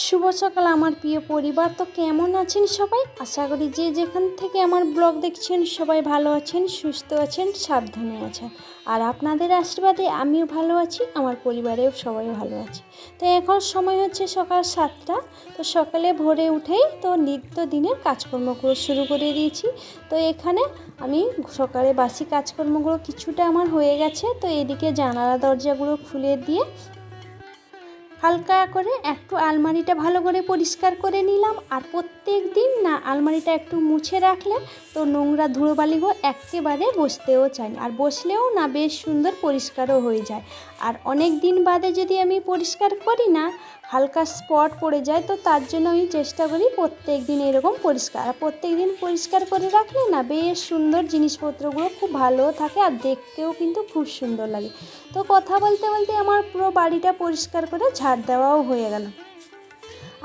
শুভ সকাল আমার প্রিয় পরিবার। তো কেমন আছেন সবাই? আশা করি যে যেখান থেকে আমার ব্লগ দেখছেন সবাই ভালো আছেন, সুস্থ আছেন, সাবধানে আছেন। আর আপনাদের আশীর্বাদে আমিও ভালো আছি, আমার পরিবারেও সবাই ভালো আছে। তো এখন সময় হচ্ছে সকাল সাতটা। তো সকালে ভোরে উঠেই তো নিত্য দিনের কাজকর্মগুলো শুরু করে দিয়েছি। তো এখানে আমি সকালে বাসি কাজকর্মগুলো কিছুটা আমার হয়ে গেছে। তো এদিকে জানালা দরজাগুলো খুলে দিয়ে হালকা করে একটু আলমারিটা ভালো করে পরিষ্কার করে নিলাম আর প্রত্যেক দিন না আলমারিটা একটু মুছে রাখলে তো নোংরা ধুলোবালিগুলো একেবারে বসতেও চায় আর বসলেও না বেশ সুন্দর পরিষ্কারও হয়ে যায়। আর অনেক দিন বাদে যদি আমি পরিষ্কার করি না, হালকা স্পট পড়ে যায়, তো তার জন্য আমি চেষ্টা করি প্রত্যেক দিন এরকম পরিষ্কার। আর প্রত্যেক দিন পরিষ্কার করে রাখলে না বেশ সুন্দর জিনিসপত্রগুলো খুব ভালো থাকে আর দেখতেও কিন্তু খুব সুন্দর লাগে। তো কথা বলতে বলতে আমার পুরো বাড়িটা পরিষ্কার করে ঝাড় দেওয়াও হয়ে গেল।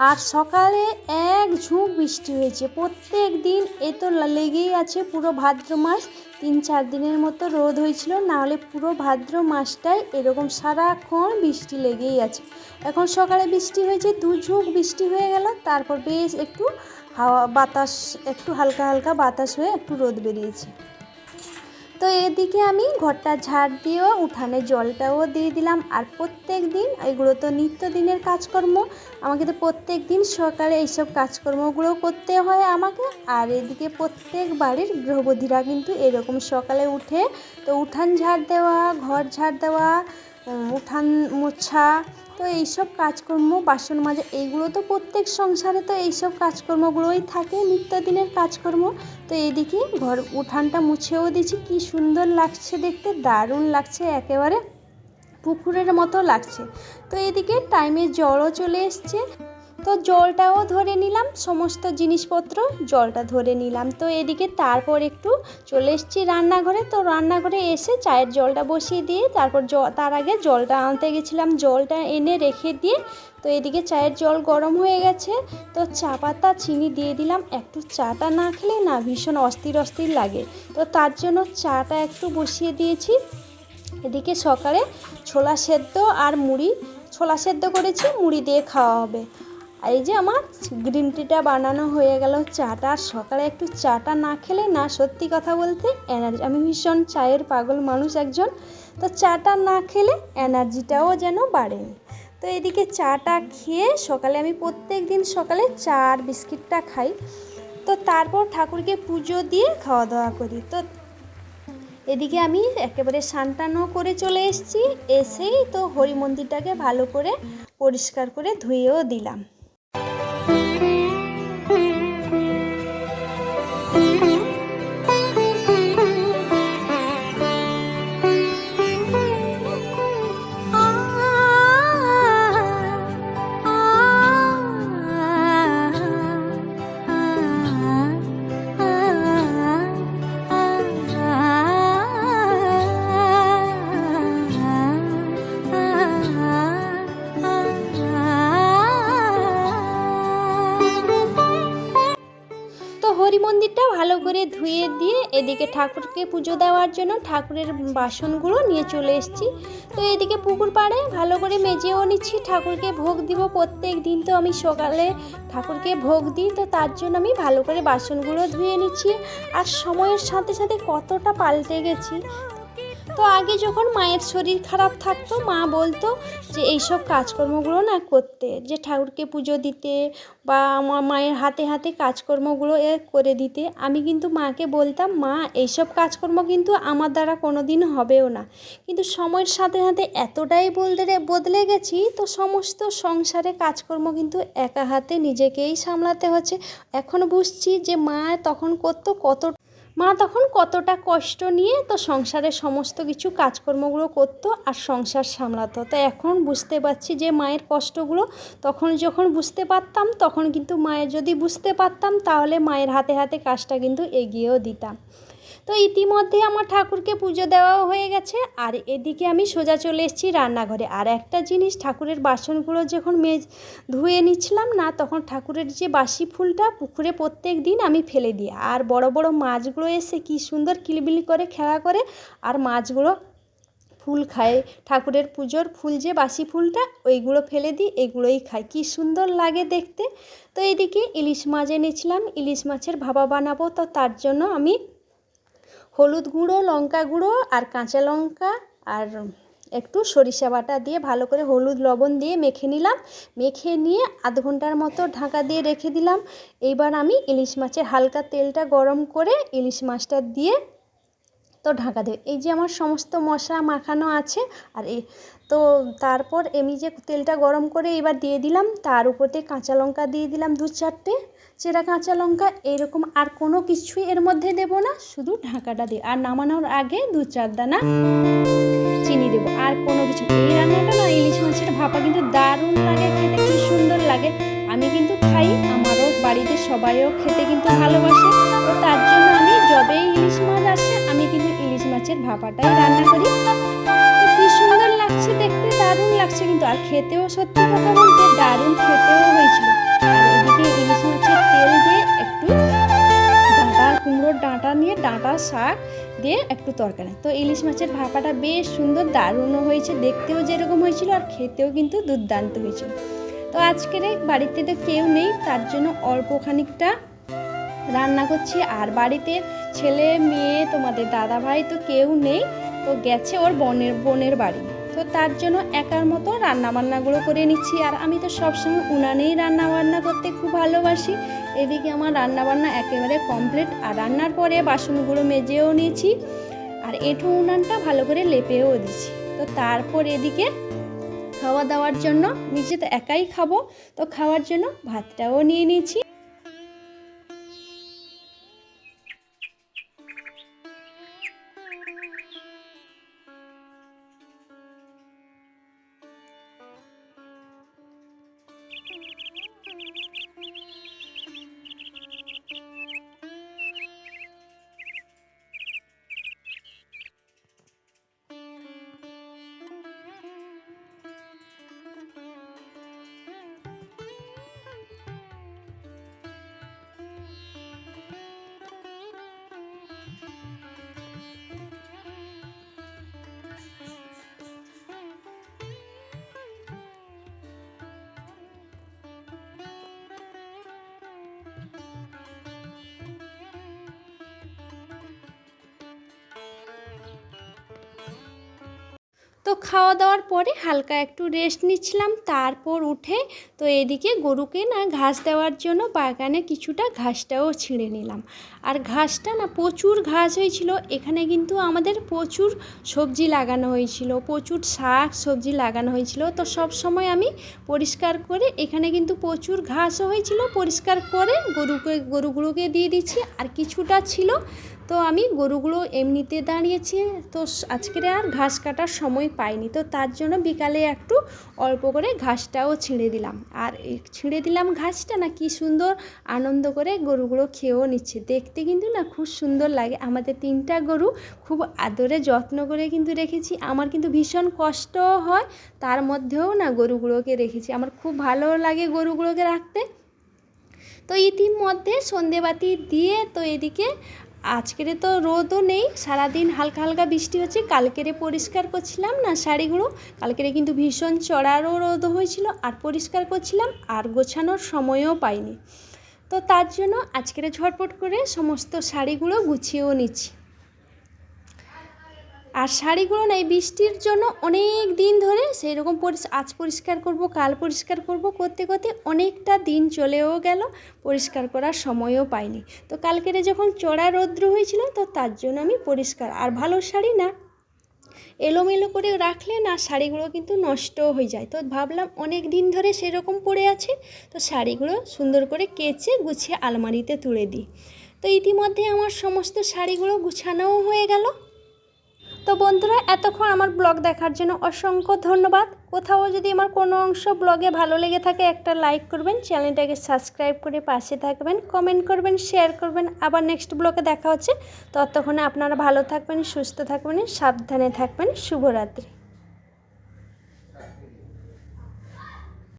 আর সকালে এক ঝুঁক বৃষ্টি হয়েছে। প্রত্যেক দিন এ তো লেগেই আছে পুরো ভাদ্র মাস। তিন চার দিনের মতো রোদ হয়েছিল নাহলে পুরো ভাদ্র মাসটাই এরকম সারাক্ষণ বৃষ্টি লেগেই আছে। এখন সকালে বৃষ্টি হয়েছে, দু ঝুঁক বৃষ্টি হয়ে গেল, তারপর বেশ একটু হাওয়া বাতাস, একটু হালকা হালকা বাতাস হয়ে একটু রোদ বেরিয়েছে। তো এদিকে আমি ঘরটা ঝাড় দিয়েও, উঠানে জলটাও দিয়ে দিলাম। আর প্রত্যেক দিন এগুলো তো নিত্যদিনের কাজকর্ম, আমাকে তো প্রত্যেক দিন সকালে এইসব কাজকর্মগুলো করতে হয় আমাকে। আর এদিকে প্রত্যেক বাড়ির গৃহবধীরা কিন্তু এরকম সকালে উঠে তো উঠান ঝাড় দেওয়া, ঘর ঝাড় দেওয়া উঠান মোছা তো এইসব কাজকর্ম, বাসন মাজা, এইগুলো তো প্রত্যেক সংসারে তো এইসব কাজকর্মগুলোই থাকে, নিত্যদিনের কাজকর্ম। তো এদিকে ঘর উঠানটা মুছেও দিছি কি সুন্দর লাগছে দেখতে, দারুণ লাগছে, একেবারে পুকুরের মতো লাগছে। তো এদিকে টাইমে জলও চলে এসছে। তো জলটাও ধরে নিলাম, সমস্ত জিনিসপত্র জলটা ধরে নিলাম। তো এদিকে তারপর একটু চলে এসেছি রান্নাঘরে। তো রান্নাঘরে এসে চায়ের জলটা বসিয়ে দিয়ে তারপর তার আগে জলটা আনতে গেছিলাম। জলটা এনে রেখে দিয়ে তো এদিকে চায়ের জল গরম হয়ে গেছে। তো চা পাতা, চিনি দিয়ে দিলাম। একটু চাটা না খেলে না ভীষণ অস্থির অস্থির লাগে। তো তার জন্য চাটা একটু বসিয়ে দিয়েছি। এদিকে সকালে ছোলা সেদ্ধ আর মুড়ি, ছোলা সেদ্ধ করেছি, মুড়ি দিয়ে খাওয়া হবে। এই যে আমার গ্রিন টিটা বানানো হয়ে গেল চাটা। সকালে একটু চাটা না খেলে না সত্যি কথা বলতে এনার্জি আমি ভীষণ চায়ের পাগল মানুষ একজন। তো চাটা না খেলে এনার্জিটাও যেন বাড়েনি। তো এদিকে চাটা খেয়ে সকালে আমি প্রত্যেক দিন সকালে চা আর বিস্কিটটা খাই। তো তারপর ঠাকুরকে পুজো দিয়ে খাওয়া দাওয়া করি। তো এদিকে আমি একেবারে সানটানো করে চলে এসেছি। এসেই তো হরি মন্দিরটাকে ভালো করে পরিষ্কার করে ধুয়েও দিলাম। এদিকে ঠাকুরকে পুজো দেওয়ার জন্য ঠাকুরের বাসনগুলো নিয়ে চলে এসেছি। তো এদিকে পুকুর পাড়ে ভালো করে মেজেও নিচ্ছি, ঠাকুরকে ভোগ দিব। প্রত্যেক দিন তো আমি সকালে ঠাকুরকে ভোগ দিই, তো তার জন্য আমি ভালো করে বাসনগুলো ধুয়ে নিচ্ছি। আর সময়ের সাথে সাথে কতটা পাল্টে গেছি তো আগে যখন মায়ের শরীর খারাপ থাকতো, মা বলতো যে এইসব কাজকর্মগুলো না করতে। যে ঠাকুরকে পুজো দিতে বা আমার মায়ের হাতে হাতে কাজকর্মগুলো এ করে দিতে। আমি কিন্তু মাকে বলতাম, মা, এইসব কাজকর্ম কিন্তু আমার দ্বারা কোনো দিন হবেও না। কিন্তু সময়ের সাথে সাথে এতটাই বলতে বদলে গেছি তো সমস্ত সংসারে কাজকর্ম কিন্তু একা হাতে নিজেকেই সামলাতে হচ্ছে। এখন বুঝছি যে মা তখন করতো কত মা তখন কতটা কষ্ট নিয়ে তো সংসারের সমস্ত কিছু কাজকর্মগুলো করতো আর সংসার সামলাতো। তো এখন বুঝতে পারছি যে মায়ের কষ্টগুলো তখন যখন বুঝতে পারতাম, তখন কিন্তু মায়ের যদি বুঝতে পারতাম, তাহলে মায়ের হাতে হাতে কাজটা কিন্তু এগিয়েও দিতাম। তো ইতিমধ্যে আমার ঠাকুরকে পুজো দেওয়াও হয়ে গেছে। আর এদিকে আমি সোজা চলে এসেছি রান্নাঘরে। আর একটা জিনিস, ঠাকুরের বাসনগুলো যখন মেজ, ধুয়ে নিচ্ছিলাম না, তখন ঠাকুরের যে বাসি ফুলটা পুকুরে প্রত্যেক দিন আমি ফেলে দিই। আর বড় বড় মাছগুলো এসে কি সুন্দর কিলবিলি করে খেলা করে। আর মাছগুলো ফুল খায়। ঠাকুরের পুজোর ফুল যে বাসি ফুলটা, ওইগুলো ফেলে দিই, এগুলোই খাই। কি সুন্দর লাগে দেখতে। তো এদিকে ইলিশ মাছ এনেছিলাম। ইলিশ মাছের ভাপা বানাবো, তো তার জন্য আমি হলুদ গুঁড়ো, লঙ্কা গুঁড়ো আর কাঁচা লঙ্কা আর একটু সরিষা বাটা দিয়ে ভালো করে হলুদ লবণ দিয়ে মেখে নিলাম। মেখে নিয়ে আধ ঘণ্টার মতো ঢাকা দিয়ে রেখে দিলাম। এইবার আমি ইলিশ মাছের হালকা তেলটা গরম করে ইলিশ মাছটা দিয়ে তো ঢাকা দেবে। এই যে আমার সমস্ত মশলা মাখানো আছে, আর এই তো তারপর আমি যে তেলটা গরম করে এবার দিয়ে দিলাম, তার উপরে কাঁচা লঙ্কা দিয়ে দিলাম দু চারটে। চেরা কাঁচা লঙ্কা এরকম আর কোনো কিছুই এর মধ্যে দেব না, শুধু ঢাকাটা দিই আর নামানোর আগে দু চার দানা চিনি দেবো। আর কোনো কিছু এই রান্নাটা না, ইলিশ মাছের ভাপা কিন্তু দারুণ লাগে, খেতে কি সুন্দর লাগে। আমি কিন্তু খাই, আমারও বাড়িতে সবাইও খেতে কিন্তু ভালোবাসে। তো তার জন্য আমি যবেই ইলিশ মাছ আসে, আমি কিন্তু ইলিশ মাছের ভাপাটাই রান্না করি। কি সুন্দর লাগছে দেখতে, দারুণ লাগছে কিন্তু। আর খেতেও সত্যি কথা বলতে দারুণ খেতেও হয়েছিল। এদিকে ইলিশ মাছের তেল দিয়ে একটু ডাঁটা, কুমড়োর ডাঁটা নিয়ে ডাঁটা শাক দিয়ে একটু তরকারি। তো ইলিশ মাছের ভাপাটা বেশ সুন্দর, দারুণও হয়েছে, দেখতেও যেরকম হয়েছিল আর খেতেও কিন্তু দুর্দান্ত হয়েছিল। তো আজকের বাড়িতে তো কেউ নেই, তার জন্য অল্প খানিকটা রান্না করছি। আর বাড়িতে ছেলে, মেয়ে, তোমাদের দাদা ভাই তো কেউ নেই। তো গেছে ওর বোনের বোনের বাড়ি। তো তার জন্য একার মতো রান্নাবান্নাগুলো করে নিচ্ছি। আর আমি তো সবসময় উনানেই রান্নাবান্না করতে খুব ভালোবাসি। এদিকে আমার রান্নাবান্না একেবারে কমপ্লিট। আর রান্নার পরে বাসনগুলো মেজেও নিয়েছি। আর এঁঠো উনানটা ভালো করে লেপেও দিচ্ছি তো তারপর এদিকে খাওয়া দাওয়ার জন্য নিজে তো একাই খাব। তো খাওয়ার জন্য ভাতটাও নিয়ে নিয়েছি। তো খাওয়া দাওয়ার পরে হালকা একটু রেস্ট নিচ্ছিলাম, তারপর উঠে তো এদিকে গরুকে না ঘাস দেওয়ার জন্য বাগানে কিছুটা ঘাসটাও ছিঁড়ে নিলাম। আর ঘাসটা না প্রচুর ঘাস হয়েছিল, এখানে কিন্তু আমাদের প্রচুর সবজি লাগানো হয়েছিল, প্রচুর শাক সবজি লাগানো হয়েছিল। তো সব সময় আমি পরিষ্কার করে এখানে কিন্তু প্রচুর ঘাসও হয়েছিল, পরিষ্কার করে গরুকে, গরুগুলোকে দিয়ে দিচ্ছি। আর কিছুটা ছিল, তো আমি গরুগুলো এমনিতে দাঁড়িয়েছি, তো আজকের আর ঘাস কাটার সময় পাইনি। তো তার জন্য বিকালে একটু অল্প করে ঘাসটাও ছিঁড়ে দিলাম। আর ছিঁড়ে দিলাম ঘাসটা না কি সুন্দর আনন্দ করে গরুগুলো খেয়েও নিচ্ছে। দেখতে কিন্তু না খুব সুন্দর লাগে। আমাদের তিনটা গরু খুব আদরে যত্ন করে কিন্তু রেখেছি। আমার কিন্তু ভীষণ কষ্ট হয়, তার মধ্যেও না গরুগুলোকে রেখেছি। আমার খুব ভালো লাগে গরুগুলোকে রাখতে। তো ইতিমধ্যে সন্ধেবাতি দিয়ে তো এদিকে আজকের তো রোদও নেই, সারাদিন হালকা হালকা বৃষ্টি হচ্ছে, কালকেরে পরিষ্কার করছিলাম না শাড়িগুলো কালকেরে কিন্তু ভীষণ চড়ারও রোদ হয়েছিল, আর পরিষ্কার করছিলাম, আর গোছানোর সময়ও পাইনি। তো তার জন্য আজকের ঝটপট করে সমস্ত শাড়িগুলো গুছিয়েও নিচ্ছি। আর শাড়িগুলো না এই বৃষ্টির জন্য অনেক দিন ধরে সেই রকম আজ পরিষ্কার করব, কাল পরিষ্কার করব করতে করতে অনেকটা দিন চলেও গেল, পরিষ্কার করার সময়ও পাইনি। তো কালকেরে যখন চড়া রৌদ্র হয়েছিল তো তার জন্য আমি পরিষ্কার, আর ভালো শাড়ি না। এলোমেলো করে রাখলে না শাড়িগুলো কিন্তু নষ্টও হয়ে যায়। তো ভাবলাম অনেক দিন ধরে সেরকম পড়ে আছে, তো শাড়িগুলো সুন্দর করে কেচে গুছিয়ে আলমারিতে তুলে দিই। তো ইতিমধ্যে আমার সমস্ত শাড়িগুলো গুছানোও হয়ে গেল। তো বন্ধুরা, এতক্ষণ আমার ব্লগ দেখার জন্য অসংখ্য ধন্যবাদ। কোথাও যদি আমার কোনো অংশ ব্লগে ভালো লেগে থাকে, একটা লাইক করবেন, চ্যানেলটাকে সাবস্ক্রাইব করে পাশে থাকবেন, কমেন্ট করবেন, শেয়ার করবেন। আবার নেক্সট ব্লগে দেখা হচ্ছে। ততক্ষণে আপনারা ভালো থাকবেন, সুস্থ থাকবেন, সাবধানে থাকবেন। শুভরাত্রি।